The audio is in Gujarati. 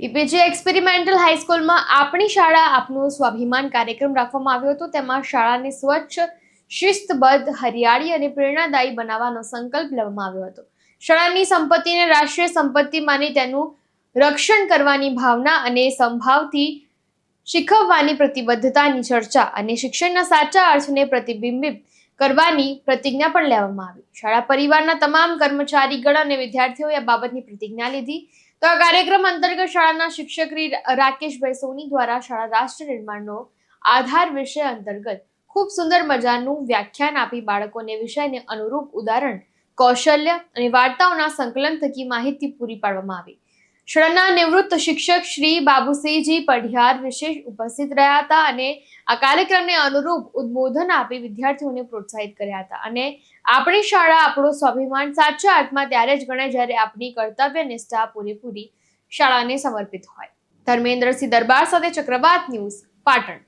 પીપીજી એક્સપેરિમેન્ટલ હાઈસ્કૂલમાં આપણી શાળા આપનું સ્વાભિમાન કાર્યક્રમ રાખવામાં આવ્યો હતો. તેમાં શાળાને સ્વચ્છ, શિસ્તબદ્ધ, હરિયાળી અને પ્રેરણાદાયી બનાવવાનો સંકલ્પ લેવામાં આવ્યો હતો. શાળાની સંપત્તિને રાષ્ટ્રીય સંપત્તિ માની તેનું રક્ષણ કરવાની ભાવના અને સંભાવથી શીખવવાની પ્રતિબદ્ધતાની ચર્ચા અને શિક્ષણના સાચા અર્થને પ્રતિબિંબિત કરવાની પ્રતિજ્ઞા પણ લેવામાં આવી. શાળા પરિવારના તમામ કર્મચારીગણ અને વિદ્યાર્થીઓએ આ બાબતની પ્રતિજ્ઞા લીધી. તો આ કાર્યક્રમ અંતર્ગત શાળાના શિક્ષક રાકેશભાઈ સોની દ્વારા શાળા રાષ્ટ્ર નિર્માણનો આધાર વિષય અંતર્ગત ખૂબ સુંદર મજાનું વ્યાખ્યાન આપી બાળકોને વિષયને અનુરૂપ ઉદાહરણ, કૌશલ્ય અને વાર્તાઓના સંકલન થકી માહિતી પૂરી પાડવામાં આવી. શાળાના નિવૃત્ત શિક્ષક શ્રી બાબુસિંહજી પઢિયાર વિશેષ ઉપસ્થિત રહ્યા હતા અને આ કાર્યક્રમને અનુરૂપ ઉદ્બોધન આપી વિદ્યાર્થીઓને પ્રોત્સાહિત કર્યા હતા. અને આપણી શાળા આપણો સ્વાભિમાન સાચા અર્થમાં ત્યારે જ ગણાય જ્યારે આપણી કર્તવ્ય નિષ્ઠા પૂરેપૂરી શાળાને સમર્પિત હોય. ધર્મેન્દ્રસિંહ દરબાર સાથે ચક્રવાત ન્યૂઝ પાટણ.